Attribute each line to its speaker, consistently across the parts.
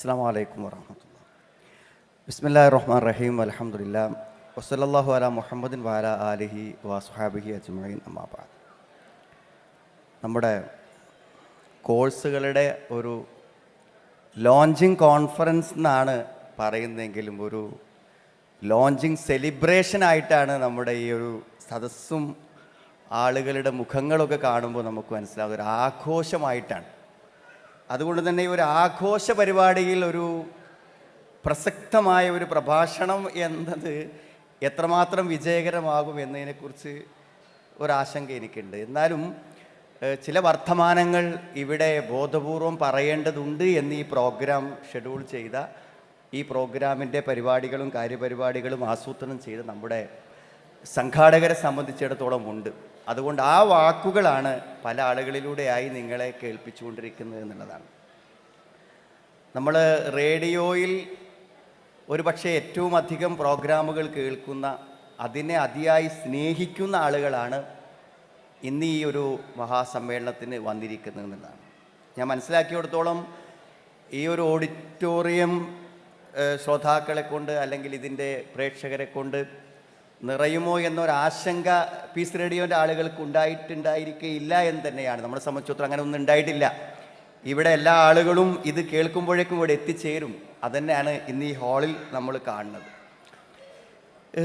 Speaker 1: അസ്സാം വലൈക്കും വറഹമത്തുള്ള ബിസ്മില്ലാ റഹ്മാൻ റഹീം അലഹമുല്ല വസലല്ലാഹു അല മുഹമ്മദിൻ വാല ആലിഹി വാസുഹാബിഹി അജ്മീൻ അമ്മാബാദ് നമ്മുടെ കോഴ്സുകളുടെ ഒരു ലോഞ്ചിങ് കോൺഫറൻസ് എന്നാണ് പറയുന്നതെങ്കിലും ഒരു ലോഞ്ചിങ് സെലിബ്രേഷൻ ആയിട്ടാണ് നമ്മുടെ ഈ ഒരു സദസ്സും ആളുകളുടെ മുഖങ്ങളൊക്കെ കാണുമ്പോൾ നമുക്ക് മനസ്സിലാവും ഒരു ആഘോഷമായിട്ടാണ്. അതുകൊണ്ട് തന്നെ ഈ ഒരു ആഘോഷ പരിപാടിയിൽ ഒരു പ്രസക്തമായ ഒരു പ്രഭാഷണം എന്നത് എത്രമാത്രം വിജയകരമാകും എന്നതിനെക്കുറിച്ച് ഒരാശങ്ക എനിക്കുണ്ട്. എന്നാലും ചില വർത്തമാനങ്ങൾ ഇവിടെ ബോധപൂർവം പറയേണ്ടതുണ്ട് എന്ന് ഈ പ്രോഗ്രാം ഷെഡ്യൂൾ ചെയ്ത ഈ പ്രോഗ്രാമിന്റെ പരിപാടികളും കാര്യപരിപാടികളും ആസൂത്രണം ചെയ്ത് നമ്മുടെ സംഘാടകരെ സംബന്ധിച്ചിടത്തോളം ഉണ്ട്. അതുകൊണ്ട് ആ വാക്കുകളാണ് പല ആളുകളിലൂടെയായി നിങ്ങളെ കേൾപ്പിച്ചുകൊണ്ടിരിക്കുന്നത് എന്നുള്ളതാണ്. നമ്മൾ റേഡിയോയിൽ ഒരു പക്ഷേ ഏറ്റവും അധികം പ്രോഗ്രാമുകൾ കേൾക്കുന്ന അതിനെ അതിയായി സ്നേഹിക്കുന്ന ആളുകളാണ് ഇന്ന് ഈ ഒരു മഹാസമ്മേളനത്തിന് വന്നിരിക്കുന്നത് എന്നുള്ളതാണ്. ഞാൻ മനസ്സിലാക്കിയിടത്തോളം ഈ ഒരു ഓഡിറ്റോറിയം ശ്രോതാക്കളെ കൊണ്ട് അല്ലെങ്കിൽ ഇതിന്റെ പ്രേക്ഷകരെ കൊണ്ട് നിറയുമോ എന്നൊരാശങ്ക പീസ് റേഡിയോന്റെ ആളുകൾക്ക് ഉണ്ടായിട്ടുണ്ടായിരിക്കില്ല എന്ന് തന്നെയാണ്. നമ്മുടെ സംബന്ധിച്ചിടത്തോളം അങ്ങനെ ഒന്നും ഉണ്ടായിട്ടില്ല. ഇവിടെ എല്ലാ ആളുകളും ഇത് കേൾക്കുമ്പോഴേക്കും ഇവിടെ എത്തിച്ചേരും. തന്നെയാണ് ഇന്ന് ഈ ഹാളിൽ നമ്മൾ കാണുന്നത്.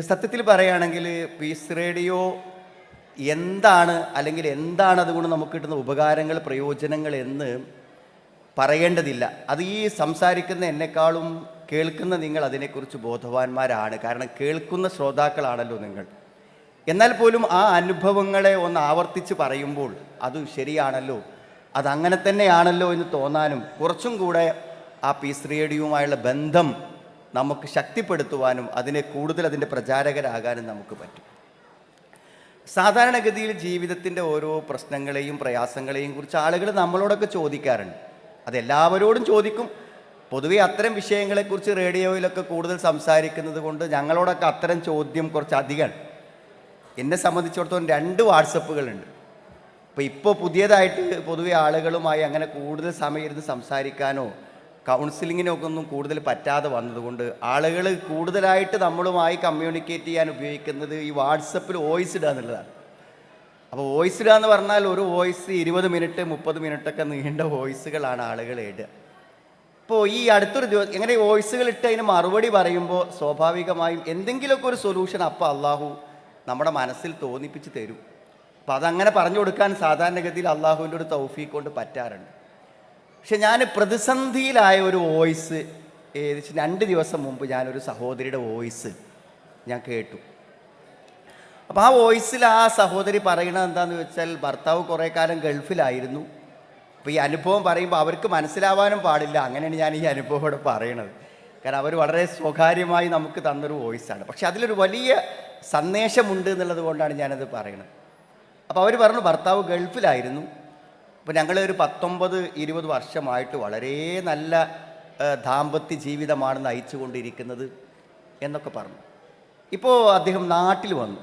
Speaker 1: സത്യത്തിൽ പറയുകയാണെങ്കിൽ പീസ് റേഡിയോ എന്താണ് അല്ലെങ്കിൽ എന്താണ് അതുകൊണ്ട് നമുക്ക് കിട്ടുന്ന ഉപകാരങ്ങൾ പ്രയോജനങ്ങൾ എന്ന് പറയേണ്ടതില്ല. അത് ഈ സംസാരിക്കുന്ന എന്നെക്കാളും കേൾക്കുന്ന നിങ്ങൾ അതിനെക്കുറിച്ച് ബോധവാന്മാരാണ്. കാരണം കേൾക്കുന്ന ശ്രോതാക്കളാണല്ലോ നിങ്ങൾ. എന്നാൽ പോലും ആ അനുഭവങ്ങളെ ഒന്ന് ആവർത്തിച്ച് പറയുമ്പോൾ അത് ശരിയാണല്ലോ അതങ്ങനെ തന്നെയാണല്ലോ എന്ന് തോന്നാനും കുറച്ചും കൂടെ ആ പീസ് റേഡിയോയുമായുള്ള ബന്ധം നമുക്ക് ശക്തിപ്പെടുത്തുവാനും അതിനെ കൂടുതൽ അതിന്റെ പ്രചാരകരാകാനും നമുക്ക് പറ്റും. സാധാരണഗതിയിൽ ജീവിതത്തിന്റെ ഓരോ പ്രശ്നങ്ങളെയും പ്രയാസങ്ങളെയും കുറിച്ച് ആളുകൾ നമ്മളോടൊക്കെ ചോദിക്കാറുണ്ട്. അതെല്ലാവരോടും ചോദിക്കും. പൊതുവെ അത്തരം വിഷയങ്ങളെക്കുറിച്ച് റേഡിയോയിലൊക്കെ കൂടുതൽ സംസാരിക്കുന്നത് കൊണ്ട് ഞങ്ങളോടൊക്കെ അത്തരം ചോദ്യം കുറച്ചധികം എന്നെ സംബന്ധിച്ചിടത്തോളം രണ്ട് വാട്സപ്പുകളുണ്ട്. അപ്പോൾ ഇപ്പോൾ പുതിയതായിട്ട് പൊതുവെ ആളുകളുമായി അങ്ങനെ കൂടുതൽ സമയം ഇരുന്ന് സംസാരിക്കാനോ കൗൺസിലിങ്ങിനൊക്കെ ഒന്നും കൂടുതൽ പറ്റാതെ വന്നതുകൊണ്ട് ആളുകൾ കൂടുതലായിട്ട് നമ്മളുമായി കമ്മ്യൂണിക്കേറ്റ് ചെയ്യാൻ ഉപയോഗിക്കുന്നത് ഈ വാട്സപ്പിൽ വോയിസ് ഇടുക എന്നുള്ളതാണ്. അപ്പോൾ വോയിസ് ഇടുക എന്ന് പറഞ്ഞാൽ ഒരു വോയിസ് ഇരുപത് മിനിറ്റ് മുപ്പത് മിനിറ്റൊക്കെ നീണ്ട വോയിസുകളാണ് ആളുകൾ ഇടുക. ഇപ്പോൾ ഈ അടുത്തൊരു ദിവസം എങ്ങനെ വോയിസുകൾ ഇട്ട് അതിന് മറുപടി പറയുമ്പോൾ സ്വാഭാവികമായും എന്തെങ്കിലുമൊക്കെ ഒരു സൊല്യൂഷൻ അപ്പോൾ അള്ളാഹു നമ്മുടെ മനസ്സിൽ തോന്നിപ്പിച്ച് തരും. അപ്പോൾ അതങ്ങനെ പറഞ്ഞു കൊടുക്കാൻ സാധാരണഗതിയിൽ അള്ളാഹുവിന്റെ ഒരു തൗഫീഖ് കൊണ്ട് പറ്റാറുണ്ട്. പക്ഷെ ഞാൻ പ്രതിസന്ധിയിലായ ഒരു വോയിസ് ഏകദേശം രണ്ട് ദിവസം മുമ്പ് ഞാനൊരു സഹോദരിയുടെ വോയിസ് ഞാൻ കേട്ടു. അപ്പോൾ ആ വോയിസിൽ ആ സഹോദരി പറയണത് എന്താണെന്ന് വെച്ചാൽ ഭർത്താവ് കുറേ കാലം ഗൾഫിലായിരുന്നു. അപ്പോൾ ഈ അനുഭവം പറയുമ്പോൾ അവർക്ക് മനസ്സിലാവാനും പാടില്ല. അങ്ങനെയാണ് ഞാൻ ഈ അനുഭവം ഇവിടെ പറയണത്. കാരണം അവർ വളരെ സ്വകാര്യമായി നമുക്ക് തന്നൊരു വോയിസാണ്. പക്ഷെ അതിലൊരു വലിയ സന്ദേശമുണ്ട് എന്നുള്ളത് കൊണ്ടാണ് ഞാനത് പറയുന്നത് അപ്പോൾ അവർ പറഞ്ഞു ഭർത്താവ് ഗൾഫിലായിരുന്നു. അപ്പോൾ ഞങ്ങൾ ഒരു പത്തൊമ്പത് ഇരുപത് വർഷമായിട്ട് വളരെ നല്ല ദാമ്പത്യ ജീവിതമാണ് നയിച്ചുകൊണ്ടിരിക്കുന്നത് എന്നൊക്കെ പറഞ്ഞു. ഇപ്പോൾ അദ്ദേഹം നാട്ടിൽ വന്നു.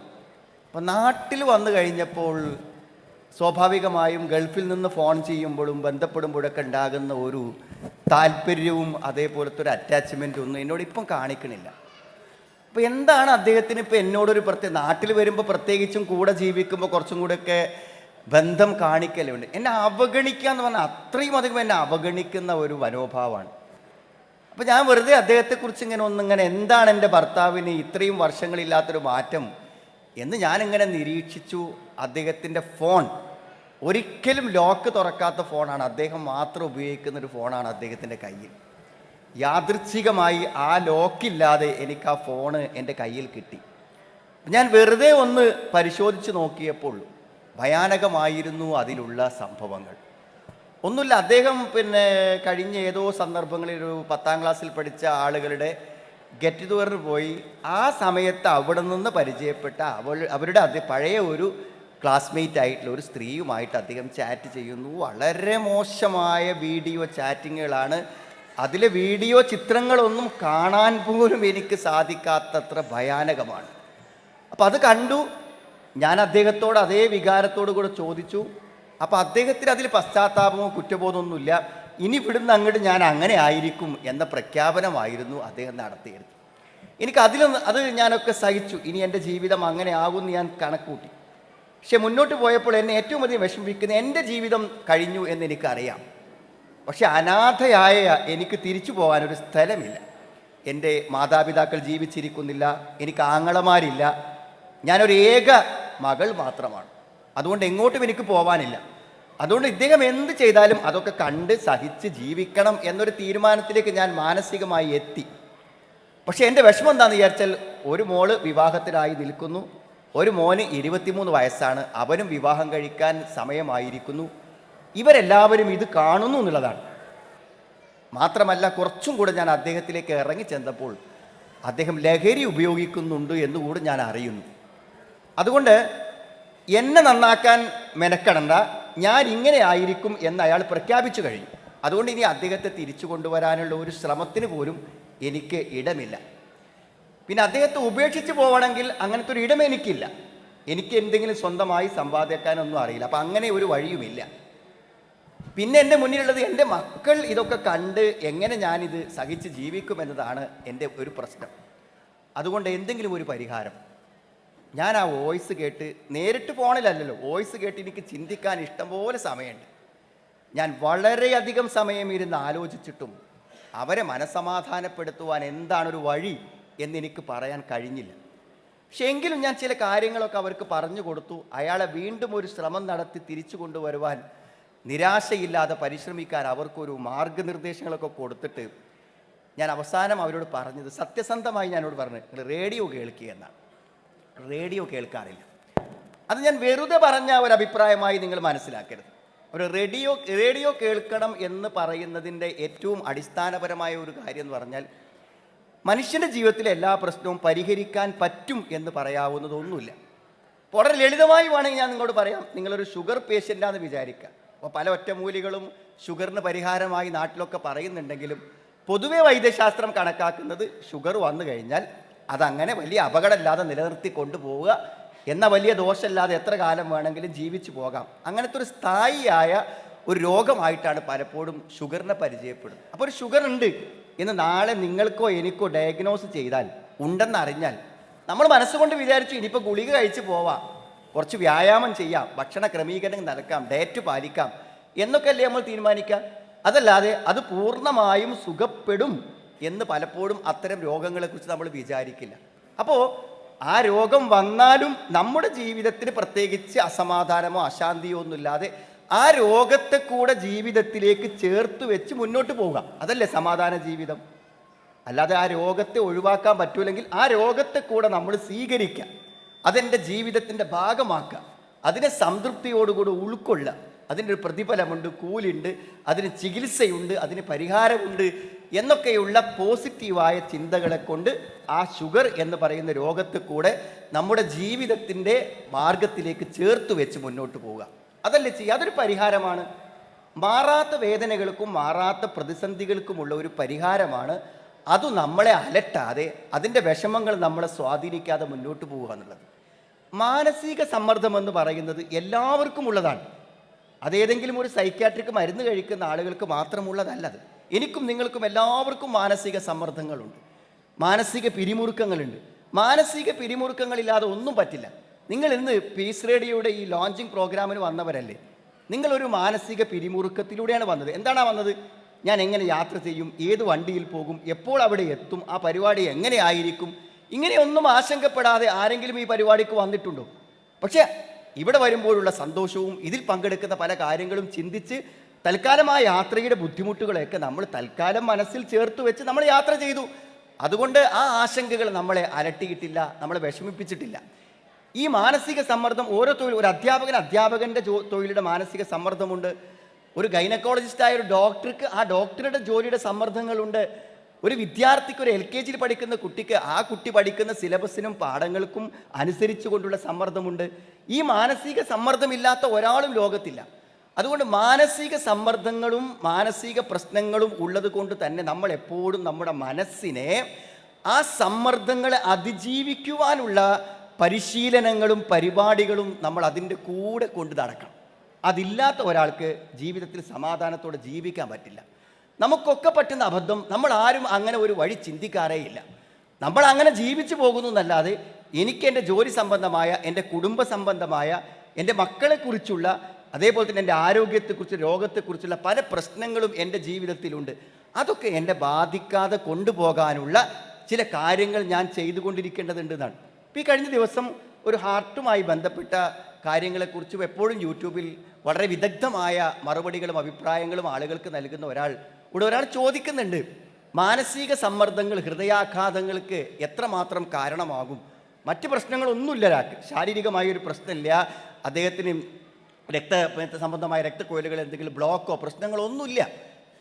Speaker 1: അപ്പോൾ നാട്ടിൽ വന്നു കഴിഞ്ഞപ്പോൾ സ്വാഭാവികമായും ഗൾഫിൽ നിന്ന് ഫോൺ ചെയ്യുമ്പോഴും ബന്ധപ്പെടുമ്പോഴൊക്കെ ഉണ്ടാകുന്ന ഒരു താല്പര്യവും അതേപോലത്തെ ഒരു അറ്റാച്ച്മെന്റും ഒന്നും എന്നോട് ഇപ്പം കാണിക്കണില്ല. അപ്പോൾ എന്താണ് അദ്ദേഹത്തിന് ഇപ്പോൾ എന്നോടൊരു പ്രത്യേക നാട്ടിൽ വരുമ്പോൾ പ്രത്യേകിച്ചും കൂടെ ജീവിക്കുമ്പോൾ കുറച്ചും കൂടെയൊക്കെ ബന്ധം കാണിക്കലുണ്ട്. എന്നെ അവഗണിക്കുക എന്ന് പറഞ്ഞാൽ അത്രയും അധികം എന്നെ അവഗണിക്കുന്ന ഒരു മനോഭാവമാണ്. അപ്പോൾ ഞാൻ വെറുതെ അദ്ദേഹത്തെക്കുറിച്ച് ഇങ്ങനെ ഒന്നിങ്ങനെ എന്താണ് എന്റെ ഭർത്താവിന് ഇത്രയും വർഷങ്ങളില്ലാത്തൊരു മാറ്റം എന്ന് ഞാനിങ്ങനെ നിരീക്ഷിച്ചു. അദ്ദേഹത്തിന്റെ ഫോൺ ഒരിക്കലും ലോക്ക് തുറക്കാത്ത ഫോണാണ്. അദ്ദേഹം മാത്രം ഉപയോഗിക്കുന്ന ഒരു ഫോണാണ് അദ്ദേഹത്തിന്റെ കയ്യിൽ. യാദൃച്ഛികമായി ആ ലോക്കില്ലാതെ എനിക്ക് ആ ഫോണ് എന്റെ കയ്യിൽ കിട്ടി. ഞാൻ വെറുതെ ഒന്ന് പരിശോധിച്ച് നോക്കിയപ്പോൾ ഭയാനകമായിരുന്നു അതിലുള്ള സംഭവങ്ങൾ. ഒന്നുമില്ല അദ്ദേഹം പിന്നെ കഴിഞ്ഞ ഏതോ സന്ദർഭങ്ങളിൽ ഒരു പത്താം ക്ലാസ്സിൽ പഠിച്ച ആളുകളുടെ ഗെറ്റ് ടുഗറിന് പോയി. ആ സമയത്ത് അവിടെ നിന്ന് പരിചയപ്പെട്ട അവൾ അവരുടെ അത് പഴയ ഒരു ക്ലാസ്മേറ്റ് ആയിട്ടുള്ള ഒരു സ്ത്രീയുമായിട്ട് അദ്ദേഹം ചാറ്റ് ചെയ്യുന്നു. വളരെ മോശമായ വീഡിയോ ചാറ്റിങ്ങുകളാണ് അതിലെ വീഡിയോ ചിത്രങ്ങളൊന്നും കാണാൻ പോലും എനിക്ക് സാധിക്കാത്തത്ര ഭയാനകമാണ്. അപ്പോൾ അത് കണ്ടു. ഞാൻ അദ്ദേഹത്തോട് അതേ വികാരത്തോടു കൂടെ ചോദിച്ചു. അപ്പോൾ അദ്ദേഹത്തിന് അതിൽ പശ്ചാത്താപമോ കുറ്റബോധമൊന്നുമില്ല. ഇനി ഇവിടുന്ന് അങ്ങോട്ട് ഞാൻ അങ്ങനെ ആയിരിക്കും എന്ന പ്രഖ്യാപനമായിരുന്നു അദ്ദേഹം നടത്തിയത്. എനിക്ക് അതിലൊന്ന് അത് ഞാനൊക്കെ സഹിച്ചു. ഇനി എന്റെ ജീവിതം അങ്ങനെ ആകുമെന്ന് ഞാൻ കണക്കൂട്ടി പക്ഷെ മുന്നോട്ട് പോയപ്പോൾ എന്നെ ഏറ്റവും അധികം വിഷമിപ്പിക്കുന്ന എന്റെ ജീവിതം കഴിഞ്ഞു എന്ന് എനിക്കറിയാം. പക്ഷെ അനാഥയായ എനിക്ക് തിരിച്ചു പോകാനൊരു സ്ഥലമില്ല. എന്റെ മാതാപിതാക്കൾ ജീവിച്ചിരിക്കുന്നില്ല. എനിക്ക് ആങ്ങളമാരില്ല. ഞാനൊരു ഏക മകൾ മാത്രമാണ്. അതുകൊണ്ട് എങ്ങോട്ടും എനിക്ക് പോകാനില്ല അതുകൊണ്ട് ഇദ്ദേഹം എന്ത് ചെയ്താലും അതൊക്കെ കണ്ട് സഹിച്ച് ജീവിക്കണം എന്നൊരു തീരുമാനത്തിലേക്ക് ഞാൻ മാനസികമായി എത്തി. പക്ഷേ എന്റെ വിഷമം എന്താണെന്ന് വിചാരിച്ചാൽ ഒരു മോൾ വിവാഹത്തിനായി നിൽക്കുന്നു. ഒരു മോന് ഇരുപത്തിമൂന്ന് വയസ്സാണ്. അവനും വിവാഹം കഴിക്കാൻ സമയമായിരിക്കുന്നു. ഇവരെല്ലാവരും ഇത് കാണുന്നു എന്നുള്ളതാണ്. മാത്രമല്ല കുറച്ചും കൂടെ ഞാൻ അദ്ദേഹത്തിലേക്ക് ഇറങ്ങി ചെന്നപ്പോൾ അദ്ദേഹം ലഹരി ഉപയോഗിക്കുന്നുണ്ട് എന്നുകൂടി ഞാൻ അറിയുന്നു. അതുകൊണ്ട് എന്നെ നന്നാക്കാൻ മെനക്കെടണ്ട. ഞാൻ ഇങ്ങനെ ആയിരിക്കും എന്ന് അയാൾ പ്രഖ്യാപിച്ചു കഴിഞ്ഞു. അതുകൊണ്ട് ഇനി അദ്ദേഹത്തെ തിരിച്ചു കൊണ്ടുവരാനുള്ള ഒരു ശ്രമത്തിന് പോലും എനിക്ക് ഇടമില്ല. പിന്നെ അദ്ദേഹത്തെ ഉപേക്ഷിച്ച് പോവണമെങ്കിൽ അങ്ങനത്തെ ഒരു ഇടം എനിക്കില്ല. എനിക്ക് എന്തെങ്കിലും സ്വന്തമായി സമ്പാദിക്കാനൊന്നും അറിയില്ല. അപ്പം അങ്ങനെ ഒരു വഴിയുമില്ല. പിന്നെ എന്റെ മുന്നിലുള്ളത് എന്റെ മക്കൾ ഇതൊക്കെ കണ്ട് എങ്ങനെ ഞാനിത് സഹിച്ച് ജീവിക്കുമെന്നതാണ് എന്റെ ഒരു പ്രശ്നം. അതുകൊണ്ട് എന്തെങ്കിലും ഒരു പരിഹാരം. ഞാൻ ആ വോയിസ് കേട്ട് നേരിട്ട് ഫോണിലല്ലല്ലോ വോയിസ് കേട്ട് എനിക്ക് ചിന്തിക്കാൻ ഇഷ്ടംപോലെ സമയമുണ്ട്. ഞാൻ വളരെയധികം സമയം ഇരുന്ന് ആലോചിച്ചിട്ടും അവരെ മനസമാധാനപ്പെടുത്തുവാൻ എന്താണൊരു വഴി എന്നെനിക്ക് പറയാൻ കഴിഞ്ഞില്ല. പക്ഷെ എങ്കിലും ഞാൻ ചില കാര്യങ്ങളൊക്കെ അവർക്ക് പറഞ്ഞു കൊടുത്തു. അയാളെ വീണ്ടും ഒരു ശ്രമം നടത്തി തിരിച്ചു കൊണ്ടുവരുവാൻ നിരാശയില്ലാതെ പരിശ്രമിക്കാൻ അവർക്കൊരു മാർഗനിർദ്ദേശങ്ങളൊക്കെ കൊടുത്തിട്ട് ഞാൻ അവസാനം അവരോട് പറഞ്ഞത് സത്യസന്ധമായി ഞാനോട് പറഞ്ഞു "നിങ്ങൾ റേഡിയോ കേൾക്കുക എന്നാണ്. റേഡിയോ കേൾക്കാറില്ല. അത് ഞാൻ വെറുതെ പറഞ്ഞ ഒരു അഭിപ്രായമായി നിങ്ങൾ മനസ്സിലാക്കരുത്. ഒരു റേഡിയോ റേഡിയോ കേൾക്കണം എന്ന് പറയുന്നതിന്റെ ഏറ്റവും അടിസ്ഥാനപരമായ ഒരു കാര്യം എന്ന് പറഞ്ഞാൽ മനുഷ്യന്റെ ജീവിതത്തിലെ എല്ലാ പ്രശ്നവും പരിഹരിക്കാൻ പറ്റും എന്ന് പറയാവുന്നതൊന്നുമില്ല. വളരെ ലളിതമായി വേണമെങ്കിൽ ഞാൻ നിങ്ങളോട് പറയാം. നിങ്ങളൊരു ഷുഗർ പേഷ്യന്റാന്ന് വിചാരിക്കുക. അപ്പോൾ പല ഒറ്റമൂലികളും ഷുഗറിന് പരിഹാരമായി നാട്ടിലൊക്കെ പറയുന്നുണ്ടെങ്കിലും പൊതുവെ വൈദ്യശാസ്ത്രം കണക്കാക്കുന്നത് ഷുഗർ വന്നു കഴിഞ്ഞാൽ അതങ്ങനെ വലിയ അപകടമില്ലാതെ നിലനിർത്തി കൊണ്ടുപോവുക എന്ന വലിയ ദോഷമില്ലാതെ എത്ര കാലം വേണമെങ്കിലും ജീവിച്ചു പോകാം. അങ്ങനത്തെ ഒരു സ്ഥായിയായ ഒരു രോഗമായിട്ടാണ് പലപ്പോഴും ഷുഗറിനെ പരിചയപ്പെടുന്നത്. അപ്പോൾ ഒരു ഷുഗർ ഉണ്ട് എന്ന് നാളെ നിങ്ങൾക്കോ എനിക്കോ ഡയഗ്നോസ് ചെയ്താൽ ഉണ്ടെന്ന് അറിഞ്ഞാൽ നമ്മൾ മനസ്സുകൊണ്ട് വിചാരിച്ചു ഇനിയിപ്പോൾ ഗുളിക കഴിച്ച് പോവാം കുറച്ച് വ്യായാമം ചെയ്യാം ഭക്ഷണ ക്രമീകരണം നടക്കാം ഡയറ്റ് പാലിക്കാം എന്നൊക്കെ അല്ലേ നമ്മൾ തീരുമാനിക്കാം അതല്ലാതെ അത് പൂർണമായും സുഖപ്പെടും എന്ന് പലപ്പോഴും അത്തരം രോഗങ്ങളെക്കുറിച്ച് നമ്മൾ വിചാരിക്കില്ല. അപ്പോൾ ആ രോഗം വന്നാലും നമ്മുടെ ജീവിതത്തിന് പ്രത്യേകിച്ച് അസമാധാനമോ അശാന്തിയോ ഒന്നുമില്ലാതെ ആ രോഗത്തെ കൂടെ ജീവിതത്തിലേക്ക് ചേർത്ത് വെച്ച് മുന്നോട്ട് പോവുക. അതല്ലേ സമാധാന ജീവിതം? അല്ലാതെ ആ രോഗത്തെ ഒഴിവാക്കാൻ പറ്റൂലെങ്കിൽ ആ രോഗത്തെ കൂടെ നമ്മൾ സ്വീകരിക്കുക. അതെന്റെ ജീവിതത്തിന്റെ ഭാഗമാക്കുക. അതിനെ സംതൃപ്തിയോടുകൂടി ഉൾക്കൊള്ളുക. അതിന്റെ ഒരു പ്രതിഫലമുണ്ട് കൂലുണ്ട് അതിന് ചികിത്സയുണ്ട് അതിന് പരിഹാരമുണ്ട് എന്നൊക്കെയുള്ള പോസിറ്റീവായ ചിന്തകളെ കൊണ്ട് ആ ഷുഗർ എന്ന് പറയുന്ന രോഗത്തെ കൂടെ നമ്മുടെ ജീവിതത്തിന്റെ മാർഗത്തിലേക്ക് ചേർത്ത് വെച്ച് മുന്നോട്ട് പോവുക. അതല്ലേ ചെയ്യുക? അതൊരു പരിഹാരമാണ്. മാറാത്ത വേദനകൾക്കും മാറാത്ത പ്രതിസന്ധികൾക്കുമുള്ള ഒരു പരിഹാരമാണ്. അത് നമ്മളെ അലട്ടാതെ അതിന്റെ വിഷമങ്ങൾ നമ്മളെ സ്വാധീനിക്കാതെ മുന്നോട്ട് പോവുക എന്നുള്ളത്. മാനസിക സമ്മർദ്ദം എന്ന് പറയുന്നത് എല്ലാവർക്കും ഉള്ളതാണ് അതേതെങ്കിലും ഒരു സൈക്യാട്രിക് മരുന്ന് കഴിക്കുന്ന ആളുകൾക്ക് മാത്രമുള്ളതല്ല അത് എനിക്കും നിങ്ങൾക്കും എല്ലാവർക്കും മാനസിക സമ്മർദ്ദങ്ങളുണ്ട്. മാനസിക പിരിമുറുക്കങ്ങളുണ്ട്. മാനസിക പിരിമുറുക്കങ്ങളില്ലാതെ ഒന്നും പറ്റില്ല. നിങ്ങൾ ഇന്ന് പീസ് റേഡിയോയുടെ ഈ ലോഞ്ചിങ് പ്രോഗ്രാമിന് വന്നവരല്ലേ? നിങ്ങളൊരു മാനസിക പിരിമുറുക്കത്തിലൂടെയാണ് വന്നത്. എന്താണ് വന്നത്? ഞാൻ എങ്ങനെ യാത്ര ചെയ്യും? ഏത് വണ്ടിയിൽ പോകും? എപ്പോൾ അവിടെ എത്തും? ആ പരിപാടി എങ്ങനെ ആയിരിക്കും? ഇങ്ങനെയൊന്നും ആശങ്കപ്പെടാതെ ആരെങ്കിലും ഈ പരിപാടിക്ക് വന്നിട്ടുണ്ടോ? പക്ഷേ ഇവിടെ വരുമ്പോഴുള്ള സന്തോഷവും ഇതിൽ പങ്കെടുക്കുന്ന പല കാര്യങ്ങളും ചിന്തിച്ച് തൽക്കാലം ആ യാത്രയുടെ ബുദ്ധിമുട്ടുകളെയൊക്കെ നമ്മൾ തൽക്കാലം മനസ്സിൽ ചേർത്ത് വെച്ച് നമ്മൾ യാത്ര ചെയ്തു. അതുകൊണ്ട് ആ ആശങ്കകൾ നമ്മളെ അലട്ടിയിട്ടില്ല നമ്മളെ വിഷമിപ്പിച്ചിട്ടില്ല. ഈ മാനസിക സമ്മർദ്ദം ഓരോ തൊഴിൽ ഒരു അധ്യാപകൻ അധ്യാപകന്റെ ജോ മാനസിക സമ്മർദ്ദമുണ്ട്. ഒരു ഗൈനക്കോളജിസ്റ്റായ ഒരു ഡോക്ടർക്ക് ആ ഡോക്ടറുടെ ജോലിയുടെ സമ്മർദ്ദങ്ങളുണ്ട്. ഒരു വിദ്യാർത്ഥിക്ക് ഒരു എൽ കെ ജിയിൽ പഠിക്കുന്ന കുട്ടിക്ക് ആ കുട്ടി പഠിക്കുന്ന സിലബസിനും പാഠങ്ങൾക്കും അനുസരിച്ചു കൊണ്ടുള്ള സമ്മർദ്ദമുണ്ട്. ഈ മാനസിക സമ്മർദ്ദമില്ലാത്ത ഒരാളും ലോകത്തില്ല. അതുകൊണ്ട് മാനസിക സമ്മർദ്ദങ്ങളും മാനസിക പ്രശ്നങ്ങളും ഉള്ളത് കൊണ്ട് തന്നെ നമ്മൾ എപ്പോഴും നമ്മുടെ മനസ്സിനെ ആ സമ്മർദ്ദങ്ങളെ അതിജീവിക്കുവാനുള്ള പരിശീലനങ്ങളും പരിപാടികളും നമ്മൾ അതിന്റെ കൂടെ കൊണ്ട് നടക്കണം. അതില്ലാത്ത ഒരാൾക്ക് ജീവിതത്തിൽ സമാധാനത്തോടെ ജീവിക്കാൻ പറ്റില്ല. നമുക്കൊക്കെ പറ്റുന്ന അബദ്ധം നമ്മൾ ആരും അങ്ങനെ ഒരു വഴി ചിന്തിക്കാറേ ഇല്ല. നമ്മൾ അങ്ങനെ ജീവിച്ചു പോകുന്നു എന്നല്ലാതെ എനിക്ക് എന്റെ ജോലി സംബന്ധമായ എന്റെ കുടുംബ സംബന്ധമായ എന്റെ മക്കളെക്കുറിച്ചുള്ള അതേപോലെ തന്നെ എന്റെ ആരോഗ്യത്തെക്കുറിച്ച് രോഗത്തെക്കുറിച്ചുള്ള പല പ്രശ്നങ്ങളും എന്റെ ജീവിതത്തിലുണ്ട്. അതൊക്കെ എന്നെ ബാധിക്കാതെ കൊണ്ടുപോകാനുള്ള ചില കാര്യങ്ങൾ ഞാൻ ചെയ്തുകൊണ്ടിരിക്കേണ്ടതുണ്ട് എന്നാണ് ഇപ്പം ഈ കഴിഞ്ഞ ദിവസം ഒരു ഹാർട്ടുമായി ബന്ധപ്പെട്ട കാര്യങ്ങളെക്കുറിച്ചും എപ്പോഴും യൂട്യൂബിൽ വളരെ വിദഗ്ധമായ മറുപടികളും അഭിപ്രായങ്ങളും ആളുകൾക്ക് നൽകുന്ന ഒരാൾ ഇവിടെ ഒരാൾ ചോദിക്കുന്നുണ്ട്. മാനസിക സമ്മർദ്ദങ്ങൾ ഹൃദയാഘാതങ്ങൾക്ക് എത്രമാത്രം കാരണമാകും? മറ്റ് പ്രശ്നങ്ങളൊന്നുമില്ല ഒരാൾക്ക് ശാരീരികമായ ഒരു പ്രശ്നമില്ല. അദ്ദേഹത്തിന് രക്ത സംബന്ധമായ രക്തക്കോയിലുകൾ എന്തെങ്കിലും ബ്ലോക്കോ പ്രശ്നങ്ങളോ ഒന്നുമില്ല.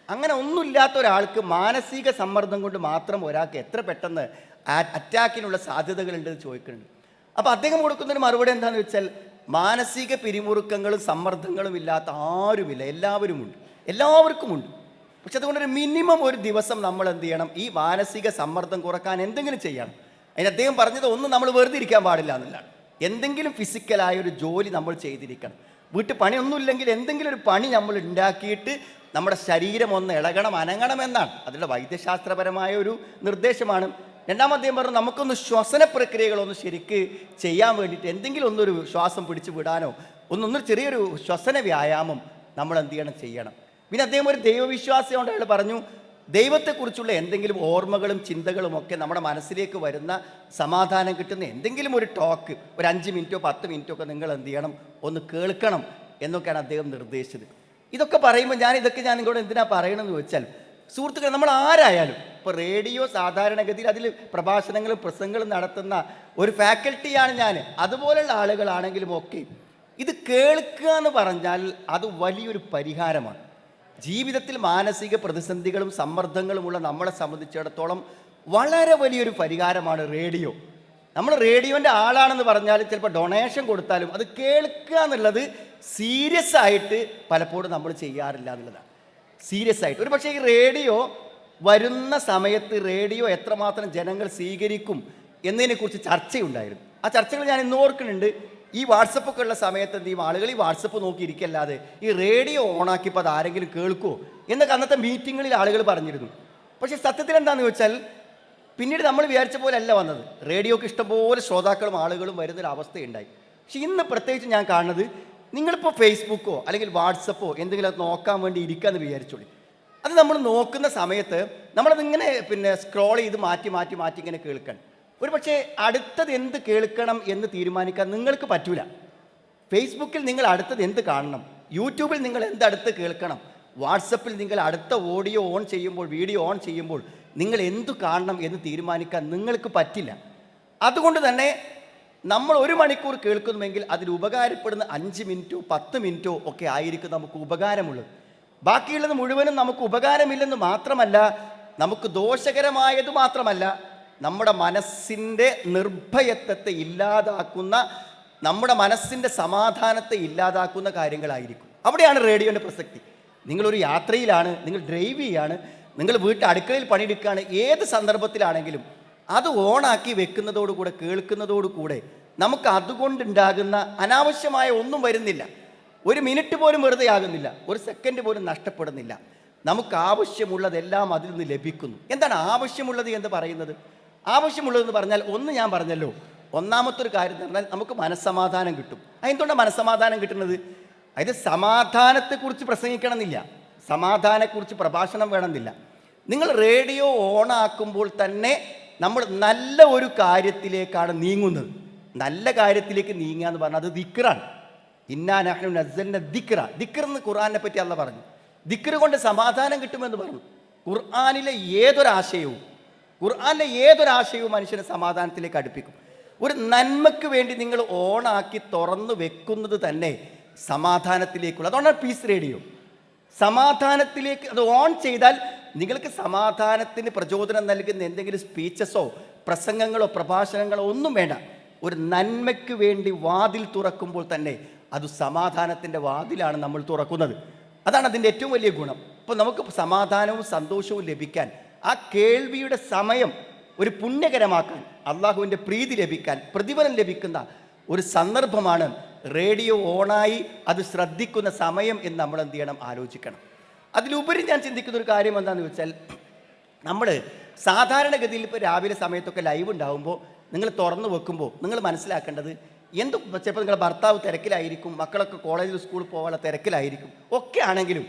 Speaker 1: അങ്ങനെ ഒന്നുമില്ലാത്ത ഒരാൾക്ക് മാനസിക സമ്മർദ്ദം കൊണ്ട് മാത്രം ഒരാൾക്ക് എത്ര പെട്ടെന്ന് അറ്റാക്കിനുള്ള സാധ്യതകളുണ്ടെന്ന് ചോദിക്കുന്നുണ്ട്. അപ്പോൾ അദ്ദേഹം കൊടുക്കുന്നൊരു മറുപടി എന്താണെന്ന് വെച്ചാൽ മാനസിക പിരിമുറുക്കങ്ങളും സമ്മർദ്ദങ്ങളും ഇല്ലാത്ത ആരുമില്ല. എല്ലാവരുമുണ്ട്. എല്ലാവർക്കുമുണ്ട്. പക്ഷെ അതുകൊണ്ടൊരു മിനിമം ഒരു ദിവസം നമ്മൾ എന്ത് ചെയ്യണം? ഈ മാനസിക സമ്മർദ്ദം കുറയ്ക്കാൻ എന്തെങ്കിലും ചെയ്യണം. അതിന് അദ്ദേഹം പറഞ്ഞത് ഒന്നും നമ്മൾ വെറുതെ ഇരിക്കാൻ പാടില്ല എന്നുള്ളതാണ്. എന്തെങ്കിലും ഫിസിക്കലായ ഒരു ജോലി നമ്മൾ ചെയ്തിരിക്കണം. വീട്ടിൽ പണിയൊന്നുമില്ലെങ്കിൽ എന്തെങ്കിലും ഒരു പണി നമ്മൾ ഉണ്ടാക്കിയിട്ട് നമ്മുടെ ശരീരം ഒന്ന് ഇളകണം അനങ്ങണം എന്നാണ്. അതിന്റെ വൈദ്യശാസ്ത്രപരമായ ഒരു നിർദ്ദേശമാണ്. രണ്ടാമധ്യം പറഞ്ഞു നമുക്കൊന്ന് ശ്വസന പ്രക്രിയകളൊന്ന് ശരിക്ക് ചെയ്യാൻ വേണ്ടിയിട്ട് എന്തെങ്കിലും ഒന്നൊരു ശ്വാസം പിടിച്ചു വിടാനോ ഒന്നൊന്നൊരു ചെറിയൊരു ശ്വസന വ്യായാമം നമ്മൾ എന്ത് ചെയ്യണം? ചെയ്യണം. പിന്നെ അദ്ദേഹം ഒരു ദൈവവിശ്വാസം കൊണ്ട് അയാൾ പറഞ്ഞു ദൈവത്തെക്കുറിച്ചുള്ള എന്തെങ്കിലും ഓർമ്മകളും ചിന്തകളും ഒക്കെ നമ്മുടെ മനസ്സിലേക്ക് വരുന്ന സമാധാനം കിട്ടുന്ന എന്തെങ്കിലും ഒരു ടോക്ക് ഒരു അഞ്ച് മിനിറ്റോ പത്ത് മിനിറ്റോ ഒക്കെ നിങ്ങൾ എന്ത് ചെയ്യണം? ഒന്ന് കേൾക്കണം എന്നൊക്കെയാണ് അദ്ദേഹം നിർദ്ദേശിച്ചത്. ഇതൊക്കെ പറയുമ്പോൾ ഞാൻ ഇതൊക്കെ ഞാൻ നിങ്ങളോട് എന്തിനാ പറയണമെന്ന് വെച്ചാൽ സുഹൃത്തുക്കൾ നമ്മൾ ആരായാലും ഇപ്പോൾ റേഡിയോ സാധാരണഗതിയിൽ അതിൽ പ്രഭാഷണങ്ങളും പ്രസംഗങ്ങളും നടത്തുന്ന ഒരു ഫാക്കൽറ്റിയാണ് ഞാൻ. അതുപോലെയുള്ള ആളുകളാണെങ്കിലും ഒക്കെ ഇത് കേൾക്കുക എന്ന് പറഞ്ഞാൽ അത് വലിയൊരു പരിഹാരമാണ്. ജീവിതത്തിൽ മാനസിക പ്രതിസന്ധികളും സമ്മർദ്ദങ്ങളുമുള്ള നമ്മളെ സംബന്ധിച്ചിടത്തോളം വളരെ വലിയൊരു പരിഹാരമാണ് റേഡിയോ. നമ്മൾ റേഡിയോന്റെ ആളാണെന്ന് പറഞ്ഞാൽ ചിലപ്പോൾ ഡൊണേഷൻ കൊടുത്താലും അത് കേൾക്കുക എന്നുള്ളത് സീരിയസ് ആയിട്ട് പലപ്പോഴും നമ്മൾ ചെയ്യാറില്ല എന്നുള്ളതാണ്. സീരിയസ് ആയിട്ട്. ഒരു പക്ഷേ ഈ റേഡിയോ വരുന്ന സമയത്ത് റേഡിയോ എത്രമാത്രം ജനങ്ങൾ സ്വീകരിക്കും എന്നതിനെക്കുറിച്ച് ചർച്ചയുണ്ടായിരുന്നു. ആ ചർച്ചകൾ ഞാൻ ഇന്ന് ഓർക്കുന്നുണ്ട്. ഈ വാട്സപ്പൊക്കെ ഉള്ള സമയത്ത് എന്ത് ചെയ്യും? ആളുകൾ ഈ വാട്സപ്പ് നോക്കിയിരിക്കല്ലാതെ ഈ റേഡിയോ ഓണാക്കിപ്പോൾ അത് ആരെങ്കിലും കേൾക്കുമോ എന്നൊക്കെ അന്നത്തെ മീറ്റിങ്ങുകളിൽ ആളുകൾ പറഞ്ഞിരുന്നു. പക്ഷേ സത്യത്തിൽ എന്താണെന്ന് വെച്ചാൽ പിന്നീട് നമ്മൾ വിചാരിച്ച പോലെ അല്ല വന്നത്. റേഡിയോക്ക് ഇഷ്ടംപോലെ ശ്രോതാക്കളും ആളുകളും വരുന്നൊരവസ്ഥയുണ്ടായി പക്ഷെ ഇന്ന് പ്രത്യേകിച്ച് ഞാൻ കാണുന്നത് നിങ്ങളിപ്പോൾ ഫേസ്ബുക്കോ അല്ലെങ്കിൽ വാട്സപ്പോ എന്തെങ്കിലും അത് നോക്കാൻ വേണ്ടി ഇരിക്കാമെന്ന് വിചാരിച്ചോളി. അത് നമ്മൾ നോക്കുന്ന സമയത്ത് നമ്മളതിങ്ങനെ പിന്നെ സ്ക്രോൾ ചെയ്ത് മാറ്റി മാറ്റി മാറ്റി ഇങ്ങനെ കേൾക്കണം. ഒരു പക്ഷേ അടുത്തത് എന്ത് കേൾക്കണം എന്ന് തീരുമാനിക്കാൻ നിങ്ങൾക്ക് പറ്റൂല. ഫേസ്ബുക്കിൽ നിങ്ങൾ അടുത്തത് എന്ത് കാണണം? യൂട്യൂബിൽ നിങ്ങൾ എന്ത് അടുത്ത് കേൾക്കണം? വാട്സപ്പിൽ നിങ്ങൾ അടുത്ത ഓഡിയോ ഓൺ ചെയ്യുമ്പോൾ വീഡിയോ ഓൺ ചെയ്യുമ്പോൾ നിങ്ങൾ എന്തു കാണണം എന്ന് തീരുമാനിക്കാൻ നിങ്ങൾക്ക് പറ്റില്ല. അതുകൊണ്ട് തന്നെ നമ്മൾ ഒരു മണിക്കൂർ കേൾക്കുന്നുവെങ്കിൽ അതിൽ ഉപകാരപ്പെടുന്ന അഞ്ച് മിനിറ്റോ പത്ത് മിനിറ്റോ ഒക്കെ ആയിരിക്കും നമുക്ക് ഉപകാരമുള്ളത്. ബാക്കിയുള്ളത് മുഴുവനും നമുക്ക് ഉപകാരമില്ലെന്ന് മാത്രമല്ല നമുക്ക് ദോഷകരമായത് മാത്രമല്ല നമ്മുടെ മനസ്സിന്റെ നിർഭയത്വത്തെ ഇല്ലാതാക്കുന്ന നമ്മുടെ മനസ്സിന്റെ സമാധാനത്തെ ഇല്ലാതാക്കുന്ന കാര്യങ്ങളായിരിക്കും. അവിടെയാണ് റേഡിയോന്റെ പ്രസക്തി. നിങ്ങളൊരു യാത്രയിലാണ് നിങ്ങൾ ഡ്രൈവ് ചെയ്യാണ് നിങ്ങൾ വീട്ടിൽ അടുക്കളയിൽ പണിയെടുക്കുകയാണ് ഏത് സന്ദർഭത്തിലാണെങ്കിലും അത് ഓണാക്കി വെക്കുന്നതോടുകൂടെ കേൾക്കുന്നതോടുകൂടെ നമുക്ക് അതുകൊണ്ടുണ്ടാകുന്ന അനാവശ്യമായ ഒന്നും വരുന്നില്ല. ഒരു മിനിറ്റ് പോലും വെറുതെ ആകുന്നില്ല. ഒരു സെക്കൻഡ് പോലും നഷ്ടപ്പെടുന്നില്ല. നമുക്ക് ആവശ്യമുള്ളതെല്ലാം അതിൽ നിന്ന് ലഭിക്കുന്നു. എന്താണ് ആവശ്യമുള്ളത് എന്ന് പറയുന്നത്? ആവശ്യമുള്ളതെന്ന് പറഞ്ഞാൽ ഒന്ന് ഞാൻ പറഞ്ഞല്ലോ. ഒന്നാമത്തെ ഒരു കാര്യം എന്ന് പറഞ്ഞാൽ നമുക്ക് മനസ്സമാധാനം കിട്ടും. അതെന്തുകൊണ്ടാണ് മനസ്സമാധാനം കിട്ടുന്നത്? അതായത് സമാധാനത്തെക്കുറിച്ച് പ്രസംഗിക്കണമെന്നില്ല. സമാധാനത്തെക്കുറിച്ച് പ്രഭാഷണം വേണമെന്നില്ല. നിങ്ങൾ റേഡിയോ ഓണാക്കുമ്പോൾ തന്നെ നമ്മൾ നല്ല ഒരു കാര്യത്തിലേക്കാണ് നീങ്ങുന്നത്. നല്ല കാര്യത്തിലേക്ക് നീങ്ങുക എന്ന് പറഞ്ഞാൽ അത് ദിക്റാണ്. ഇന്നാ നസലിന്റെ ദിക്റ. ദിക്ർ എന്ന് പറ്റി അല്ല പറഞ്ഞു. ദിക്ർ കൊണ്ട് സമാധാനം കിട്ടുമെന്ന് പറഞ്ഞു. ഖുർആനിലെ ഏതൊരാശയവും ഖുർആനിലെ ഏതൊരാശയവും മനുഷ്യനെ സമാധാനത്തിലേക്ക് അടുപ്പിക്കും. ഒരു നന്മയ്ക്ക് വേണ്ടി നിങ്ങൾ ഓണാക്കി തുറന്നു വെക്കുന്നത് തന്നെ സമാധാനത്തിലേക്കുള്ള അതുകൊണ്ടാണ് പീസ് റേഡിയോ. സമാധാനത്തിലേക്ക് അത് ഓൺ ചെയ്താൽ നിങ്ങൾക്ക് സമാധാനത്തിന് പ്രചോദനം നൽകുന്ന എന്തെങ്കിലും സ്പീച്ചസോ പ്രസംഗങ്ങളോ പ്രഭാഷണങ്ങളോ ഒന്നും വേണ്ട. ഒരു നന്മയ്ക്ക് വേണ്ടി വാതിൽ തുറക്കുമ്പോൾ തന്നെ അത് സമാധാനത്തിന്റെ വാതിലാണ് നമ്മൾ തുറക്കുന്നത്. അതാണ് അതിന്റെ ഏറ്റവും വലിയ ഗുണം. അപ്പോൾ നമുക്ക് സമാധാനവും സന്തോഷവും ലഭിക്കാൻ ആ കേൾവിയുടെ സമയം ഒരു പുണ്യകരമാക്കാൻ അള്ളാഹുവിന്റെ പ്രീതി ലഭിക്കാൻ പ്രതിഫലം ലഭിക്കുന്ന ഒരു സന്ദർഭമാണ് റേഡിയോ ഓണായി അത് ശ്രദ്ധിക്കുന്ന സമയം എന്ന് നമ്മൾ എന്ത് ചെയ്യണം? ആലോചിക്കണം. അതിലുപരി ഞാൻ ചിന്തിക്കുന്ന ഒരു കാര്യം എന്താണെന്ന് വെച്ചാൽ നമ്മൾ സാധാരണഗതിയിൽ ഇപ്പോൾ രാവിലെ സമയത്തൊക്കെ ലൈവ് ഉണ്ടാകുമ്പോൾ നിങ്ങൾ തുറന്നു വെക്കുമ്പോൾ നിങ്ങൾ മനസ്സിലാക്കേണ്ടത് എന്ത് ചിലപ്പോൾ നിങ്ങളുടെ ഭർത്താവ് തിരക്കിലായിരിക്കും മക്കളൊക്കെ കോളേജിൽ സ്കൂളിൽ പോകാനുള്ള തിരക്കിലായിരിക്കും. ഒക്കെ ആണെങ്കിലും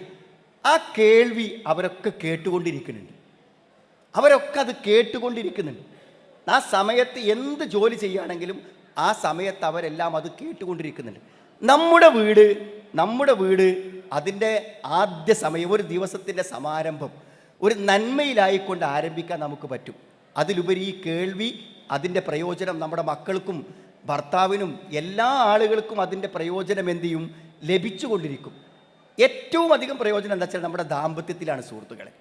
Speaker 1: ആ കേൾവി അവരൊക്കെ കേട്ടുകൊണ്ടിരിക്കുന്നുണ്ട്. അവരൊക്കെ അത് കേട്ടുകൊണ്ടിരിക്കുന്നുണ്ട്. ആ സമയത്ത് എന്ത് ജോലി ചെയ്യുകയാണെങ്കിലും ആ സമയത്ത് അവരെല്ലാം അത് കേട്ടുകൊണ്ടിരിക്കുന്നുണ്ട്. നമ്മുടെ വീട് നമ്മുടെ വീട് അതിന്റെ ആദ്യ സമയം ഒരു ദിവസത്തിന്റെ സമാരംഭം ഒരു നന്മയിലായിക്കൊണ്ട് ആരംഭിക്കാൻ നമുക്ക് പറ്റും. അതിലുപരി ഈ കേൾവി അതിന്റെ പ്രയോജനം നമ്മുടെ മക്കൾക്കും ഭർത്താവിനും എല്ലാ ആളുകൾക്കും അതിന്റെ പ്രയോജനം എന്ത് ചെയ്യും? ലഭിച്ചുകൊണ്ടിരിക്കും. ഏറ്റവും അധികം പ്രയോജനം എന്താ വെച്ചാൽ നമ്മുടെ ദാമ്പത്യത്തിലാണ് സുഹൃത്തുക്കളെ.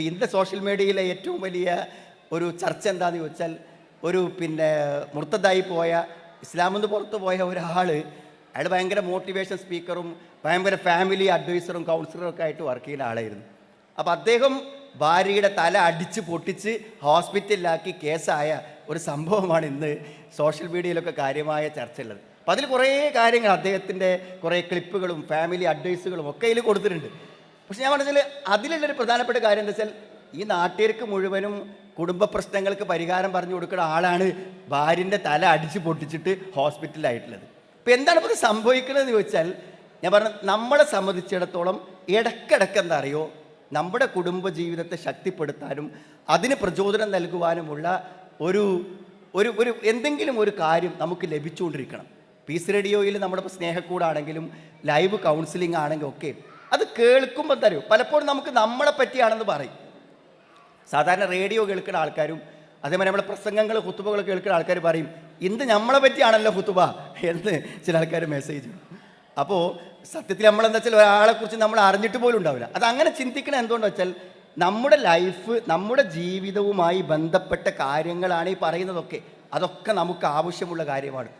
Speaker 1: ഇപ്പം ഇന്ന് സോഷ്യൽ മീഡിയയിലെ ഏറ്റവും വലിയ ഒരു ചർച്ച എന്താണെന്ന് ചോദിച്ചാൽ ഒരു പിന്നെ മുർത്തതായി പോയ ഇസ്ലാമിൽ നിന്ന് പുറത്ത് പോയ ഒരാൾ അയാൾ ഭയങ്കര മോട്ടിവേഷൻ സ്പീക്കറും ഭയങ്കര ഫാമിലി അഡ്വൈസറും കൗൺസിലറും ഒക്കെ ആയിട്ട് വർക്ക് ചെയ്യുന്ന ആളായിരുന്നു. അപ്പോൾ അദ്ദേഹം ഭാര്യയുടെ തല അടിച്ച് പൊട്ടിച്ച് ഹോസ്പിറ്റലിലാക്കി കേസായ ഒരു സംഭവമാണ് ഇന്ന് സോഷ്യൽ മീഡിയയിലൊക്കെ കാര്യമായ ചർച്ചയുള്ളത് അപ്പോൾ അതിൽ കുറേ കാര്യങ്ങൾ അദ്ദേഹത്തിന്റെ കുറേ ക്ലിപ്പുകളും ഫാമിലി അഡ്വൈസുകളും ഒക്കെ അതിൽ കൊടുത്തിട്ടുണ്ട്. പക്ഷെ ഞാൻ പറഞ്ഞാൽ അതിലുള്ളൊരു പ്രധാനപ്പെട്ട കാര്യം എന്താ വെച്ചാൽ ഈ നാട്ടുകാർക്ക് മുഴുവനും കുടുംബ പ്രശ്നങ്ങൾക്ക് പരിഹാരം പറഞ്ഞു കൊടുക്കുന്ന ആളാണ് ഭാര്യന്റെ തല അടിച്ച് പൊട്ടിച്ചിട്ട് ഹോസ്പിറ്റലായിട്ടുള്ളത് ഇപ്പം എന്താണ് ഇപ്പോൾ സംഭവിക്കുന്നതെന്ന് ചോദിച്ചാൽ ഞാൻ പറഞ്ഞ നമ്മളെ സംബന്ധിച്ചിടത്തോളം ഇടയ്ക്കിടയ്ക്ക് എന്താ അറിയോ? നമ്മുടെ കുടുംബ ജീവിതത്തെ ശക്തിപ്പെടുത്താനും അതിന് പ്രചോദനം നൽകുവാനുമുള്ള ഒരു ഒരു ഒരു എന്തെങ്കിലും ഒരു കാര്യം നമുക്ക് ലഭിച്ചുകൊണ്ടിരിക്കണം. പീസ് റേഡിയോയിൽ നമ്മുടെ സ്നേഹക്കൂടാണെങ്കിലും ലൈവ് കൗൺസിലിംഗ് ആണെങ്കിലും ഒക്കെ അത് കേൾക്കുമ്പോൾ തരും. പലപ്പോഴും നമുക്ക് നമ്മളെ പറ്റിയാണെന്ന് പറയും. സാധാരണ റേഡിയോ കേൾക്കുന്ന ആൾക്കാരും അതേമാതിരി നമ്മുടെ പ്രസംഗങ്ങൾ ഹുത്തുബകൾ കേൾക്കുന്ന ആൾക്കാർ പറയും ഇന്ന് നമ്മളെ പറ്റിയാണല്ലോ ഹുത്തുബ എന്ന് ചില ആൾക്കാർ മെസ്സേജ് അപ്പോൾ സത്യത്തിൽ നമ്മളെന്താ വെച്ചാൽ ഒരാളെക്കുറിച്ച് നമ്മൾ അറിഞ്ഞിട്ട് പോലും ഉണ്ടാവില്ല. അത് അങ്ങനെ ചിന്തിക്കണം എന്തുകൊണ്ടെന്ന് വെച്ചാൽ നമ്മുടെ ലൈഫ് നമ്മുടെ ജീവിതവുമായി ബന്ധപ്പെട്ട കാര്യങ്ങളാണ് ഈ പറയുന്നതൊക്കെ. അതൊക്കെ നമുക്ക് ആവശ്യമുള്ള കാര്യമാണ്.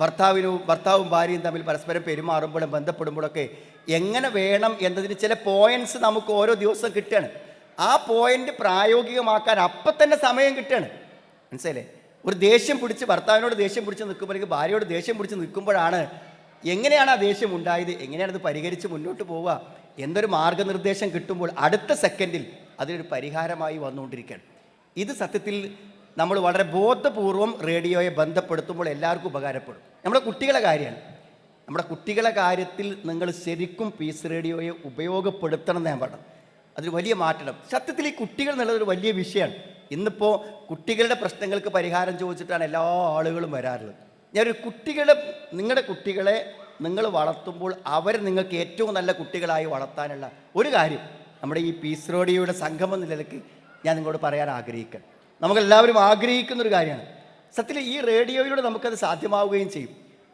Speaker 1: ഭർത്താവിനും ഭർത്താവും ഭാര്യയും തമ്മിൽ പരസ്പരം പെരുമാറുമ്പോഴും ബന്ധപ്പെടുമ്പോഴൊക്കെ എങ്ങനെ വേണം എന്നതിന് ചില പോയിന്റ്സ് നമുക്ക് ഓരോ ദിവസം കിട്ടുകയാണ്. ആ പോയിന്റ് പ്രായോഗികമാക്കാൻ അപ്പം തന്നെ സമയം കിട്ടുകയാണ്. മനസ്സിലേ ഒരു ദേഷ്യം പിടിച്ച് ഭർത്താവിനോട് ദേഷ്യം പിടിച്ച് നിൽക്കുമ്പോഴേക്ക് ഭാര്യയോട് ദേഷ്യം പിടിച്ച് നിൽക്കുമ്പോഴാണ് എങ്ങനെയാണ് ആ ദേഷ്യം ഉണ്ടായത് എങ്ങനെയാണ് അത് പരിഹരിച്ച് മുന്നോട്ട് പോവുക എന്നൊരു മാർഗനിർദ്ദേശം കിട്ടുമ്പോൾ അടുത്ത സെക്കൻഡിൽ അതിനൊരു പരിഹാരമായി വന്നുകൊണ്ടിരിക്കുകയാണ്. ഇത് സത്യത്തിൽ നമ്മൾ വളരെ ബോധപൂർവം റേഡിയോയെ ബന്ധപ്പെടുത്തുമ്പോൾ എല്ലാവർക്കും ഉപകാരപ്പെടും. നമ്മുടെ കുട്ടികളെ കാര്യമാണ് നമ്മുടെ കുട്ടികളെ കാര്യത്തിൽ നിങ്ങൾ ശരിക്കും പീസ് റേഡിയോയെ ഉപയോഗപ്പെടുത്തണം എന്ന് ഞാൻ പറഞ്ഞു അതിൽ വലിയ മാറ്റണം സത്യത്തിൽ ഈ കുട്ടികൾ എന്നുള്ളത് ഒരു വലിയ വിഷയമാണ്. ഇന്നിപ്പോൾ കുട്ടികളുടെ പ്രശ്നങ്ങൾക്ക് പരിഹാരം ചോദിച്ചിട്ടാണ് എല്ലാ ആളുകളും വരാറുള്ളത്. ഞാനൊരു കുട്ടികളെ നിങ്ങളുടെ കുട്ടികളെ നിങ്ങൾ വളർത്തുമ്പോൾ അവർ നിങ്ങൾക്ക് ഏറ്റവും നല്ല കുട്ടികളായി വളർത്താനുള്ള ഒരു കാര്യം നമ്മുടെ ഈ പീസ് റേഡിയോയുടെ സംഗമം നിലയ്ക്ക് ഞാൻ നിങ്ങളോട് പറയാൻ ആഗ്രഹിക്കണം നമുക്കെല്ലാവരും ആഗ്രഹിക്കുന്ന ഒരു കാര്യമാണ്. സത്യത്തിൽ ഈ റേഡിയോയിലൂടെ നമുക്കത് സാധ്യമാവുകയും ചെയ്യും.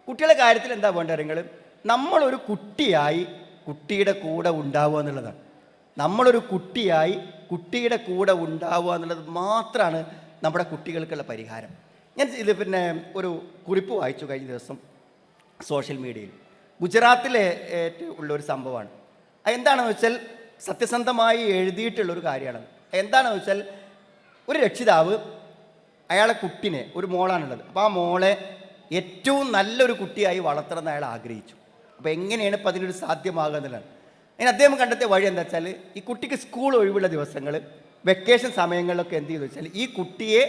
Speaker 1: കുട്ടികളുടെ കാര്യത്തിൽ എന്താ വേണ്ടത് നിങ്ങൾ നമ്മളൊരു കുട്ടിയായി കുട്ടിയുടെ കൂടെ ഉണ്ടാവുക എന്നുള്ളതാണ്. നമ്മളൊരു കുട്ടിയായി കുട്ടിയുടെ കൂടെ ഉണ്ടാവുക എന്നുള്ളത് മാത്രമാണ് നമ്മുടെ കുട്ടികൾക്കുള്ള പരിഹാരം. ഞാൻ ഇത് പിന്നെ ഒരു കുറിപ്പ് വായിച്ചു കഴിഞ്ഞ ദിവസം സോഷ്യൽ മീഡിയയിൽ. ഗുജറാത്തിലെ ഉള്ള ഒരു സംഭവമാണ്. എന്താണെന്ന് വെച്ചാൽ സത്യസന്ധമായി എഴുതിയിട്ടുള്ള ഒരു കാര്യമാണ്. എന്താണെന്ന് വെച്ചാൽ ഒരു രക്ഷിതാവ് അയാളെ കുട്ടിനെ ഒരു മോളാണുള്ളത്. അപ്പോൾ ആ മോളെ ഏറ്റവും നല്ലൊരു കുട്ടിയായി വളർത്തണമെന്ന് അയാൾ ആഗ്രഹിച്ചു. അപ്പോൾ എങ്ങനെയാണ് ഇപ്പം അതിനൊരു സാധ്യമാകുക എന്നുള്ളതാണ്. അതിന് അദ്ദേഹം കണ്ടെത്തിയ വഴി എന്താ വെച്ചാൽ ഈ കുട്ടിക്ക് സ്കൂൾ ഒഴിവുള്ള ദിവസങ്ങൾ വെക്കേഷൻ സമയങ്ങളിലൊക്കെ എന്ത് ചെയ്തു വെച്ചാൽ ഈ കുട്ടിയെ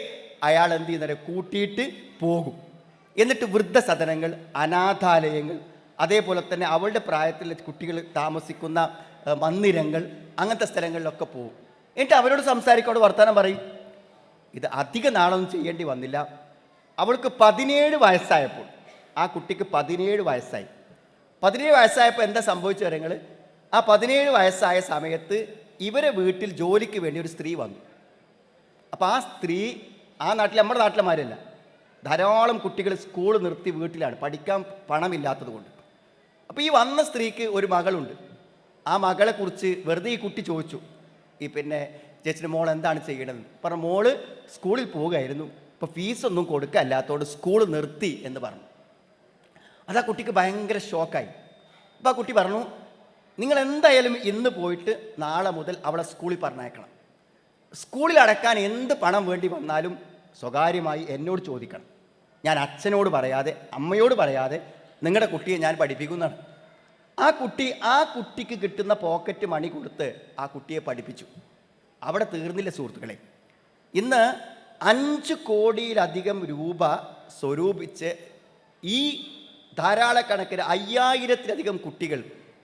Speaker 1: അയാൾ എന്ത് ചെയ്യുന്നത് കൂട്ടിയിട്ട് പോകും. എന്നിട്ട് വൃദ്ധസദനങ്ങൾ അനാഥാലയങ്ങൾ അതേപോലെ തന്നെ അവളുടെ പ്രായത്തിൽ കുട്ടികൾ താമസിക്കുന്ന മന്ദിരങ്ങൾ അങ്ങനത്തെ സ്ഥലങ്ങളിലൊക്കെ പോകും. എന്നിട്ട് അവരോട് സംസാരിക്കോട് വർത്തമാനം പറയും. ഇത് അധിക നാളൊന്നും ചെയ്യേണ്ടി വന്നില്ല. അവൾക്ക് പതിനേഴ് വയസ്സായപ്പോൾ ആ കുട്ടിക്ക് പതിനേഴ് വയസ്സായി. പതിനേഴ് വയസ്സായപ്പോൾ എന്താ സംഭവിച്ചു കാര്യങ്ങൾ ആ പതിനേഴ് വയസ്സായ സമയത്ത് ഇവരെ വീട്ടിൽ ജോലിക്ക് വേണ്ടി ഒരു സ്ത്രീ വന്നു. അപ്പോൾ ആ സ്ത്രീ ആ നാട്ടിൽ നമ്മുടെ നാട്ടിലെമാരല്ല ധാരാളം കുട്ടികൾ സ്കൂൾ നിർത്തി വീട്ടിലാണ് പഠിക്കാൻ പണമില്ലാത്തത് കൊണ്ട്. അപ്പോൾ ഈ വന്ന സ്ത്രീക്ക് ഒരു മകളുണ്ട്. ആ മകളെക്കുറിച്ച് വെറുതെ ഈ കുട്ടി ചോദിച്ചു. ഈ പിന്നെ ചേച്ചിന്റെ മോൾ എന്താണ് ചെയ്യണത്? പറഞ്ഞു മോൾ സ്കൂളിൽ പോവുകയായിരുന്നു. ഇപ്പോൾ ഫീസൊന്നും കൊടുക്കല്ലാത്തതുകൊണ്ട് സ്കൂൾ നിർത്തി എന്ന് പറഞ്ഞു. അത് ആ കുട്ടിക്ക് ഭയങ്കര ഷോക്കായി. അപ്പോൾ ആ കുട്ടി പറഞ്ഞു നിങ്ങൾ എന്തായാലും ഇന്ന് പോയിട്ട് നാളെ മുതൽ അവളെ സ്കൂളിൽ പറഞ്ഞയക്കണം. സ്കൂളിൽ അടക്കാൻ എന്ത് പണം വേണ്ടി വന്നാലും സ്വകാര്യമായി എന്നോട് ചോദിക്കണം. ഞാൻ അച്ഛനോട് പറയാതെ അമ്മയോട് പറയാതെ നിങ്ങളുടെ കുട്ടിയെ ഞാൻ പഠിപ്പിക്കുന്നതാണ്. ആ കുട്ടി ആ കുട്ടിക്ക് കിട്ടുന്ന പോക്കറ്റ് മണി കൊടുത്ത് ആ കുട്ടിയെ പഠിപ്പിച്ചു. അവിടെ തീർന്നില്ല സുഹൃത്തുക്കളെ. ഇന്ന് അഞ്ച് കോടിയിലധികം രൂപ സ്വരൂപിച്ച് ഈ ധാരാളക്കണക്കിന് അയ്യായിരത്തിലധികം കുട്ടികൾ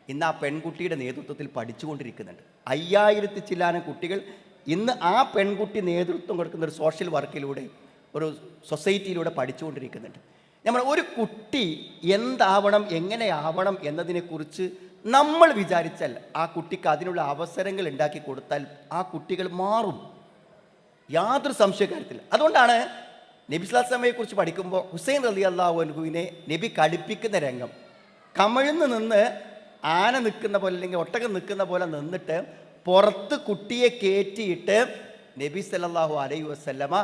Speaker 1: ഇന്ന് ആ പെൺകുട്ടിയുടെ നേതൃത്വത്തിൽ പഠിച്ചുകൊണ്ടിരിക്കുന്നുണ്ട്. അയ്യായിരത്തി ചില്ലാനം കുട്ടികൾ ഇന്ന് ആ പെൺകുട്ടി നേതൃത്വം കൊടുക്കുന്ന ഒരു സോഷ്യൽ വർക്കിലൂടെ ഒരു സൊസൈറ്റിയിലൂടെ പഠിച്ചുകൊണ്ടിരിക്കുന്നുണ്ട്. നമ്മൾ ഒരു കുട്ടി എന്താവണം എങ്ങനെയാവണം എന്നതിനെക്കുറിച്ച് നമ്മൾ വിചാരിച്ചാൽ ആ കുട്ടിക്ക് അതിനുള്ള അവസരങ്ങൾ ഉണ്ടാക്കി കൊടുത്താൽ ആ കുട്ടികൾ മാറും. യാതൊരു സംശയക്കാര്യത്തില്ല അതുകൊണ്ടാണ് നബി സ്ലാസ്ലമയെ കുറിച്ച് പഠിക്കുമ്പോൾ ഹുസൈൻ റലി അള്ളാഹുവിനെ നബി കടുപ്പിക്കുന്ന രംഗം. കമഴ്ന്ന് നിന്ന് ആന നിൽക്കുന്ന പോലെ അല്ലെങ്കിൽ ഒട്ടകം നിൽക്കുന്ന പോലെ നിന്നിട്ട് പുറത്ത് കുട്ടിയെ കയറ്റിയിട്ട് നബി സല്ലല്ലാഹു അലൈ വസല്ലമ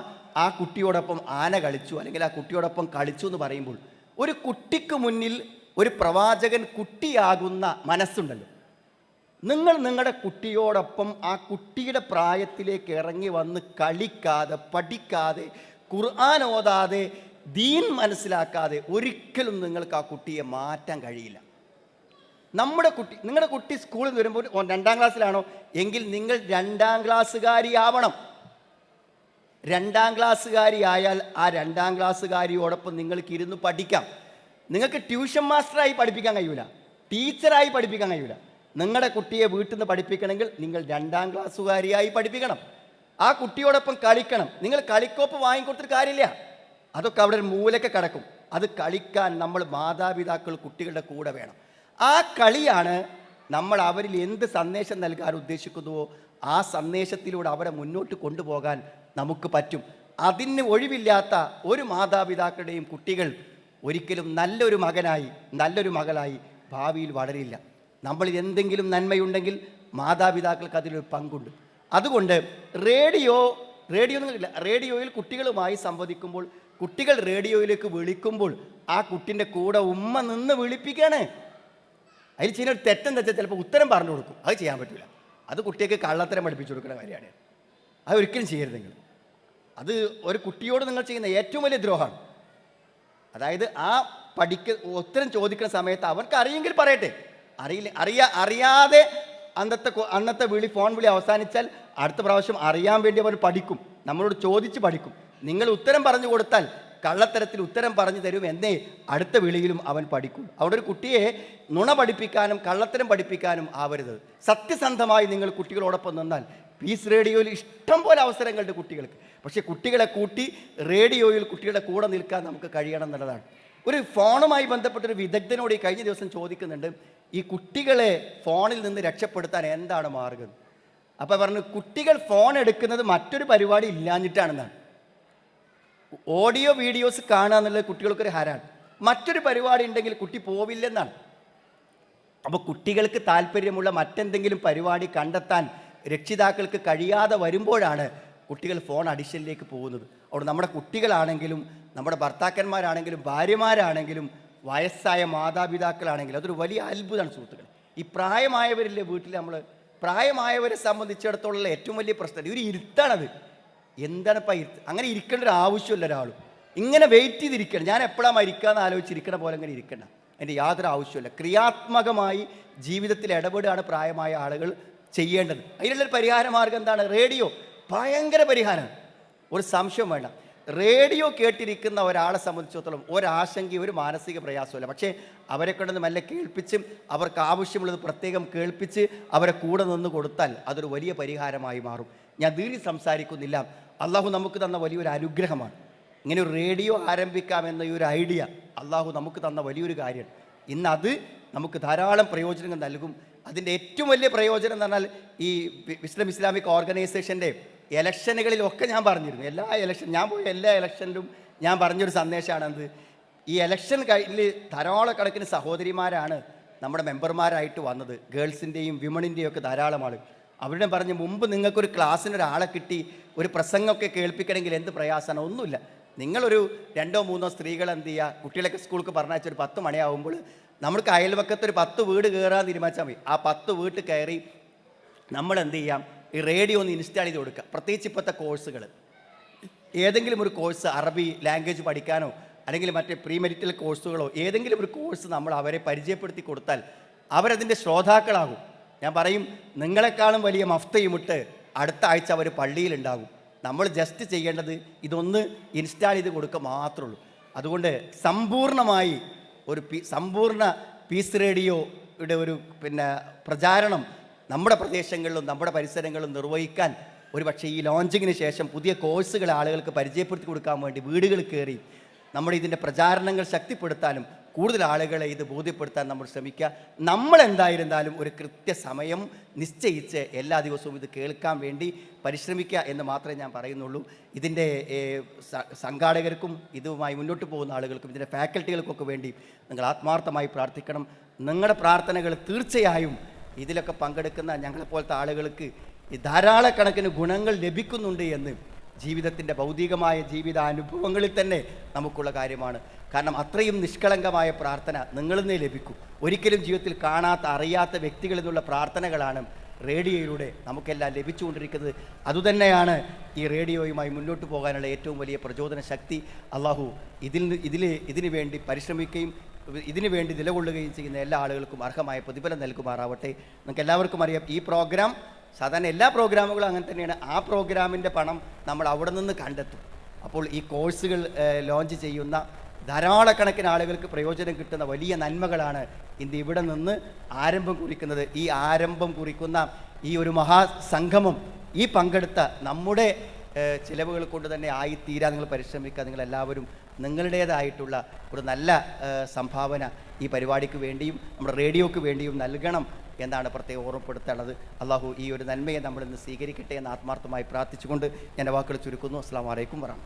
Speaker 1: ആ കുട്ടിയോടൊപ്പം ആന കളിച്ചു അല്ലെങ്കിൽ ആ കുട്ടിയോടൊപ്പം കളിച്ചു എന്ന് പറയുമ്പോൾ ഒരു കുട്ടിക്ക് മുന്നിൽ ഒരു പ്രവാചകൻ കുട്ടിയാകുന്ന മനസ്സുണ്ടല്ലോ. നിങ്ങൾ നിങ്ങളുടെ കുട്ടിയോടൊപ്പം ആ കുട്ടിയുടെ പ്രായത്തിലേക്ക് ഇറങ്ങി വന്ന് കളിക്കാതെ പഠിക്കാതെ ഖുർആൻ ഓതാതെ ദീൻ മനസ്സിലാക്കാതെ ഒരിക്കലും നിങ്ങൾക്ക് ആ കുട്ടിയെ മാറ്റാൻ കഴിയില്ല. നമ്മുടെ കുട്ടി നിങ്ങളുടെ കുട്ടി സ്കൂളിൽ നിന്ന് വരുമ്പോൾ രണ്ടാം ക്ലാസ്സിലാണോ? എങ്കിൽ നിങ്ങൾ രണ്ടാം ക്ലാസ്സുകാരിയാവണം. രണ്ടാം ക്ലാസ്സുകാരി ആയാൽ ആ രണ്ടാം ക്ലാസ്സുകാരിയോടൊപ്പം നിങ്ങൾക്ക് ഇരുന്ന് പഠിക്കാം. നിങ്ങൾക്ക് ട്യൂഷൻ മാസ്റ്ററായി പഠിപ്പിക്കാൻ കഴിയൂല. ടീച്ചറായി പഠിപ്പിക്കാൻ കഴിയൂല. നിങ്ങളുടെ കുട്ടിയെ വീട്ടിൽ നിന്ന് പഠിപ്പിക്കണമെങ്കിൽ നിങ്ങൾ രണ്ടാം ക്ലാസ്സുകാരിയായി പഠിപ്പിക്കണം. ആ കുട്ടിയോടൊപ്പം കളിക്കണം. നിങ്ങൾ കളിക്കോപ്പ് വാങ്ങിക്കൊടുത്തിട്ട് കാര്യമില്ല. അതൊക്കെ അവിടെ ഒരു മൂലക്കെ കിടക്കും. അത് കളിക്കാൻ നമ്മൾ മാതാപിതാക്കൾ കുട്ടികളുടെ കൂടെ വേണം. ആ കളിയാണ് നമ്മൾ അവരിൽ എന്ത് സന്ദേശം നൽകാൻ ഉദ്ദേശിക്കുന്നുവോ ആ സന്ദേശത്തിലൂടെ അവരെ മുന്നോട്ട് കൊണ്ടുപോകാൻ നമുക്ക് പറ്റും. അതിന് ഒഴിവില്ലാത്ത ഒരു മാതാപിതാക്കളുടെയും കുട്ടികൾ ഒരിക്കലും നല്ലൊരു മകനായി നല്ലൊരു മകളായി ഭാവിയിൽ വളരില്ല. നമ്മളിൽ എന്തെങ്കിലും നന്മയുണ്ടെങ്കിൽ മാതാപിതാക്കൾക്ക് അതിലൊരു പങ്കുണ്ട്. അതുകൊണ്ട് റേഡിയോ റേഡിയോ എന്നില്ല റേഡിയോയിൽ കുട്ടികളുമായി സംവദിക്കുമ്പോൾ കുട്ടികൾ റേഡിയോയിലേക്ക് വിളിക്കുമ്പോൾ ആ കുട്ടിന്റെ കൂടെ ഉമ്മ നിന്ന് വിളിപ്പിക്കുകയാണ് അതിൽ ചെയ്യുന്ന ഒരു തെറ്റെന്ന് വെച്ചാൽ ചിലപ്പോൾ ഉത്തരം പറഞ്ഞു കൊടുക്കും. അത് ചെയ്യാൻ പറ്റില്ല അത് കുട്ടിയൊക്കെ കള്ളത്തരം പഠിപ്പിച്ചു കൊടുക്കുന്ന കാര്യമാണ്. അത് ഒരിക്കലും ചെയ്യരുത് നിങ്ങൾ അത് ഒരു കുട്ടിയോട് നിങ്ങൾ ചെയ്യുന്ന ഏറ്റവും വലിയ ദ്രോഹമാണ്. അതായത് ആ പഠിക്ക ഉത്തരം ചോദിക്കുന്ന സമയത്ത് അവർക്ക് അറിയെങ്കിൽ പറയട്ടെ. അറിയില്ല അറിയാ അറിയാതെ അന്നത്തെ അന്നത്തെ വിളി ഫോൺ വിളി അവസാനിച്ചാൽ അടുത്ത പ്രാവശ്യം അറിയാൻ വേണ്ടി അവർ പഠിക്കും. നമ്മളോട് ചോദിച്ച് പഠിക്കും. നിങ്ങൾ ഉത്തരം പറഞ്ഞു കൊടുത്താൽ കള്ളത്തരത്തിൽ ഉത്തരം പറഞ്ഞു തരും എന്നേ അടുത്ത വിളിയിലും അവൻ പഠിക്കും. അവിടെ ഒരു കുട്ടിയെ നുണ പഠിപ്പിക്കാനും കള്ളത്തരം പഠിപ്പിക്കാനും ആവരുത്. സത്യസന്ധമായി നിങ്ങൾ കുട്ടികളോടൊപ്പം നിന്നാൽ പീസ് റേഡിയോയിൽ ഇഷ്ടം പോലെ അവസരങ്ങളുണ്ട് കുട്ടികൾക്ക്. പക്ഷേ കുട്ടികളെ കൂട്ടി റേഡിയോയിൽ കുട്ടികളുടെ കൂടെ നിൽക്കാൻ നമുക്ക് കഴിയണം എന്നുള്ളതാണ്. ഒരു ഫോണുമായി ബന്ധപ്പെട്ട ഒരു വിദഗ്ധനോട് ഈ കഴിഞ്ഞ ദിവസം ചോദിക്കുന്നുണ്ട് ഈ കുട്ടികളെ ഫോണിൽ നിന്ന് രക്ഷപ്പെടുത്താൻ എന്താണ് മാർഗം? അപ്പോൾ പറഞ്ഞു കുട്ടികൾ ഫോൺ എടുക്കുന്നത് മറ്റൊരു പരിപാടി ഇല്ലാഞ്ഞിട്ടാണെന്നാണ്. ഓഡിയോ വീഡിയോസ് കാണുക എന്നുള്ളത് കുട്ടികൾക്കൊരു ഹരാണ്. മറ്റൊരു പരിപാടി ഉണ്ടെങ്കിൽ കുട്ടി പോവില്ലെന്നാണ്. അപ്പോൾ കുട്ടികൾക്ക് താല്പര്യമുള്ള മറ്റെന്തെങ്കിലും പരിപാടി കണ്ടെത്താൻ രക്ഷിതാക്കൾക്ക് കഴിയാതെ വരുമ്പോഴാണ് കുട്ടികൾ ഫോൺ അഡിഷനിലേക്ക് പോകുന്നത്. അവിടെ നമ്മുടെ കുട്ടികളാണെങ്കിലും നമ്മുടെ ഭർത്താക്കന്മാരാണെങ്കിലും ഭാര്യമാരാണെങ്കിലും വയസ്സായ മാതാപിതാക്കളാണെങ്കിലും അതൊരു വലിയ അത്ഭുതമാണ് സുഹൃത്തുക്കൾ ഈ പ്രായമായവരില്ലേ വീട്ടിൽ നമ്മൾ? പ്രായമായവരെ സംബന്ധിച്ചിടത്തോളം ഏറ്റവും വലിയ പ്രശ്നം. ഒരു ഇരുത്താണത്. എന്താണ് ഇപ്പം ഇരുത്ത് അങ്ങനെ ഇരിക്കേണ്ട ഒരു ആവശ്യമില്ല ഒരാളും. ഇങ്ങനെ വെയിറ്റ് ചെയ്തിരിക്കണം. ഞാൻ എപ്പോഴാണ് മരിക്കാന്ന് ആലോചിച്ചിരിക്കണ പോലെ അങ്ങനെ ഇരിക്കണം എന്റെ യാതൊരു ആവശ്യമില്ല ക്രിയാത്മകമായി ജീവിതത്തിൽ ഇടപെടുകയാണ് പ്രായമായ ആളുകൾ. ചെയ്യേണ്ടത്. അതിനുള്ളൊരു പരിഹാര മാർഗം എന്താണ്? റേഡിയോ. ഭയങ്കര പരിഹാരം. ഒരു സംശയം വേണ്ട. റേഡിയോ കേട്ടിരിക്കുന്ന ഒരാളെ സംബന്ധിച്ചിടത്തോളം ഒരാശങ്കയും ഒരു മാനസിക പ്രയാസമില്ല പക്ഷേ അവരെ കൊണ്ടൊന്ന് മെല്ലെ കേൾപ്പിച്ചും അവർക്ക് ആവശ്യമുള്ളത് പ്രത്യേകം കേൾപ്പിച്ച് അവരെ കൂടെ നിന്ന് കൊടുത്താൽ അതൊരു വലിയ പരിഹാരമായി മാറും. ഞാൻ ദീർഘ സംസാരിക്കുന്നില്ല. അള്ളാഹു നമുക്ക് തന്ന വലിയൊരു അനുഗ്രഹമാണ്. ഇങ്ങനെ ഒരു റേഡിയോ ആരംഭിക്കാമെന്ന ഈ ഒരു ഐഡിയ അള്ളാഹു നമുക്ക് തന്ന വലിയൊരു കാര്യമാണ്. ഇന്ന് അത് നമുക്ക് ധാരാളം പ്രയോജനങ്ങൾ നൽകും. അതിന്റെ ഏറ്റവും വലിയ പ്രയോജനം എന്ന് പറഞ്ഞാൽ ഈ ഇസ്ലാം ഇസ്ലാമിക് ഓർഗനൈസേഷന്റെ ഇലക്ഷനുകളിലൊക്കെ ഞാൻ പറഞ്ഞിരുന്നു. എല്ലാ ഇലക്ഷൻ ഞാൻ പോയ എല്ലാ ഇലക്ഷനിലും ഞാൻ പറഞ്ഞൊരു സന്ദേശമാണ് എന്ത് ഈ ഇലക്ഷൻ കഴിഞ്ഞ് ധാരാളക്കണക്കിന് സഹോദരിമാരാണ് നമ്മുടെ മെമ്പർമാരായിട്ട് വന്നത്. ഗേൾസിന്റെയും വിമണിന്റെയും ഒക്കെ ധാരാളം ആൾ അവരുടെ പറഞ്ഞ് മുമ്പ് നിങ്ങൾക്കൊരു ക്ലാസ്സിനൊരാളെ കിട്ടി ഒരു പ്രസംഗമൊക്കെ കേൾപ്പിക്കണമെങ്കിൽ എന്ത് പ്രയാസമാണ്? ഒന്നുമില്ല. നിങ്ങളൊരു രണ്ടോ മൂന്നോ സ്ത്രീകൾ എന്ത് ചെയ്യുക? കുട്ടികളൊക്കെ സ്കൂൾക്ക് പറഞ്ഞാൽ ഒരു പത്ത് മണിയാവുമ്പോൾ നമ്മൾക്ക് അയൽവക്കത്ത് ഒരു പത്ത് വീട് കയറാൻ തീരുമാനിച്ചാൽ മതി. ആ പത്ത് വീട്ടിൽ കയറി നമ്മൾ എന്ത് ചെയ്യാം? ഈ റേഡിയോ ഒന്ന് ഇൻസ്റ്റാൾ ചെയ്ത് കൊടുക്കുക. പ്രത്യേകിച്ച് ഇപ്പോഴത്തെ കോഴ്സുകൾ. ഏതെങ്കിലും ഒരു കോഴ്സ് അറബി ലാംഗ്വേജ് പഠിക്കാനോ അല്ലെങ്കിൽ മറ്റേ പ്രീ മെരിറ്റൽ കോഴ്സുകളോ ഏതെങ്കിലും ഒരു കോഴ്സ് നമ്മൾ അവരെ പരിചയപ്പെടുത്തി കൊടുത്താൽ അവരതിന്റെ ശ്രോതാക്കളാകും. ഞാൻ പറയും നിങ്ങളെക്കാളും വലിയ മഫ്തയുമിട്ട് അടുത്ത ആഴ്ച അവർ പള്ളിയിലുണ്ടാകും. നമ്മൾ ജസ്റ്റ് ചെയ്യേണ്ടത് ഇതൊന്ന് ഇൻസ്റ്റാൾ ചെയ്ത് കൊടുക്കുക മാത്രമേ ഉള്ളൂ. അതുകൊണ്ട് സമ്പൂർണമായി ഒരു പി സമ്പൂർണ പീസ് റേഡിയോയുടെ ഒരു പിന്നെ പ്രചാരണം നമ്മുടെ പ്രദേശങ്ങളിലും നമ്മുടെ പരിസരങ്ങളിലും നിർവഹിക്കാൻ ഒരു പക്ഷേ ഈ ലോഞ്ചിങ്ങിന് ശേഷം പുതിയ കോഴ്സുകൾ ആളുകൾക്ക് പരിചയപ്പെടുത്തി കൊടുക്കാൻ വേണ്ടി വീടുകൾ കയറി നമ്മുടെ ഇതിന്റെ പ്രചാരണങ്ങൾ ശക്തിപ്പെടുത്താനും കൂടുതൽ ആളുകളെ ഇത് ബോധ്യപ്പെടുത്താൻ നമ്മൾ ശ്രമിക്കുക. നമ്മൾ എന്തായിരുന്നാലും ഒരു കൃത്യസമയം നിശ്ചയിച്ച് എല്ലാ ദിവസവും ഇത് കേൾക്കാൻ വേണ്ടി പരിശ്രമിക്കുക എന്ന് മാത്രമേ ഞാൻ പറയുന്നുള്ളൂ. ഇതിന്റെ സംഘാടകർക്കും ഇതുമായി മുന്നോട്ട് പോകുന്ന ആളുകൾക്കും ഇതിന്റെ ഫാക്കൽറ്റികൾക്കൊക്കെ വേണ്ടി നിങ്ങൾ ആത്മാർത്ഥമായി പ്രാർത്ഥിക്കണം. നിങ്ങളുടെ പ്രാർത്ഥനകൾ തീർച്ചയായും ഇതിലൊക്കെ പങ്കെടുക്കുന്ന ഞങ്ങളെപ്പോലത്തെ ആളുകൾക്ക് ധാരാളക്കണക്കിന് ഗുണങ്ങൾ ലഭിക്കുന്നുണ്ട് എന്ന് ജീവിതത്തിന്റെ ഭൗതികമായ ജീവിത അനുഭവങ്ങളിൽ തന്നെ നമുക്കുള്ള കാര്യമാണ്. കാരണം അത്രയും നിഷ്കളങ്കമായ പ്രാർത്ഥന നിങ്ങളിൽ നിന്നേ ലഭിക്കും. ഒരിക്കലും ജീവിതത്തിൽ കാണാത്ത അറിയാത്ത വ്യക്തികളിൽ നിന്നുള്ള പ്രാർത്ഥനകളാണ് റേഡിയോയിലൂടെ നമുക്കെല്ലാം ലഭിച്ചുകൊണ്ടിരിക്കുന്നത്. അതുതന്നെയാണ് ഈ റേഡിയോയുമായി മുന്നോട്ട് പോകാനുള്ള ഏറ്റവും വലിയ പ്രചോദന ശക്തി. അള്ളാഹു ഇതിൽ ഇതിൽ ഇതിനു വേണ്ടി പരിശ്രമിക്കുകയും ഇതിനു വേണ്ടി നിലകൊള്ളുകയും ചെയ്യുന്ന എല്ലാ ആളുകൾക്കും അർഹമായ പ്രതിഫലം നൽകുമാറാവട്ടെ. നിങ്ങൾക്ക് എല്ലാവർക്കും അറിയാം ഈ പ്രോഗ്രാം സാധാരണ എല്ലാ പ്രോഗ്രാമുകളും അങ്ങനെ തന്നെയാണ്. ആ പ്രോഗ്രാമിന്റെ പണം നമ്മൾ അവിടെ നിന്ന് കണ്ടെത്തും. അപ്പോൾ ഈ കോഴ്സുകൾ ലോഞ്ച് ചെയ്യുന്ന ധാരാളക്കണക്കിന് ആളുകൾക്ക് പ്രയോജനം കിട്ടുന്ന വലിയ നന്മകളാണ് ഇന്ന് ഇവിടെ നിന്ന് ആരംഭം കുറിക്കുന്നത്. ഈ ആരംഭം കുറിക്കുന്ന ഈ ഒരു മഹാസംഗമം ഈ പങ്കെടുത്ത നമ്മുടെ ചിലവുകൾ കൊണ്ട് തന്നെ ആയിത്തീരാ. നിങ്ങൾ പരിശ്രമിക്കുക. നിങ്ങൾ എല്ലാവരും നിങ്ങളുടേതായിട്ടുള്ള ഒരു നല്ല സംഭാവന ഈ പരിപാടിക്ക് വേണ്ടിയും നമ്മുടെ റേഡിയോക്ക് വേണ്ടിയും നൽകണം. എന്നാണ് പ്രത്യേകം ഓർമ്മപ്പെടുത്തേണ്ടത്? അള്ളാഹു ഈ ഒരു നന്മയെ നമ്മളിന്ന് സ്വീകരിക്കട്ടെ എന്ന് ആത്മാർത്ഥമായി പ്രാർത്ഥിച്ചുകൊണ്ട് ഞാൻ വാക്കുകൾ ചുരുക്കുന്നു. അസ്സാം വലൈക്കും വരാം